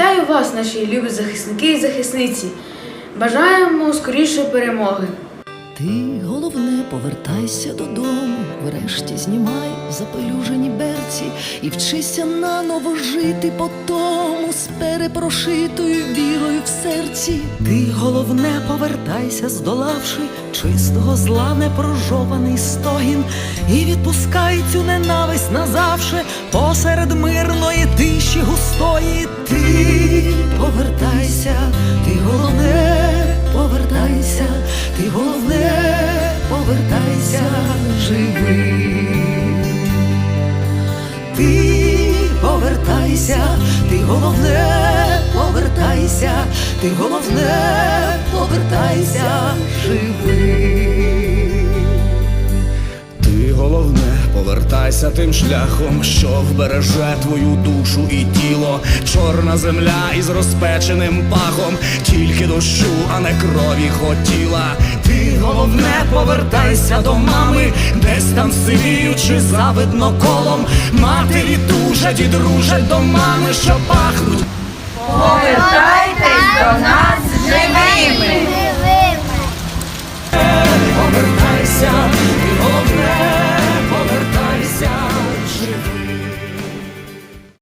Вітаю вас, наші любі захисники і захисниці. Бажаємо скорішої перемоги. Ти головне повертайся додому, врешті знімай запелюжені берці і вчися наново жити по тому з перепрошитою вірою в серці. Ти головне повертайся, здолавши чистого зла непрожований стогін, і відпускай цю ненависть назавше посеред мирної повертайся живий. Ти повертайся, ти головне, повертайся, ти головне, повертайся живий. Ти головне, повертайся тим шляхом, що вбереже твою душу і тіло, чорна земля із розпеченим пахом, тільки дощу, а не крові хотіла. Ти головне, головне, повертайся до мами, десь там сивіючи завидно колом. Матері тужать і дружать до мами, що пахнуть. Повертайтесь до нас живими. Повертайся, головне, повертайся живими.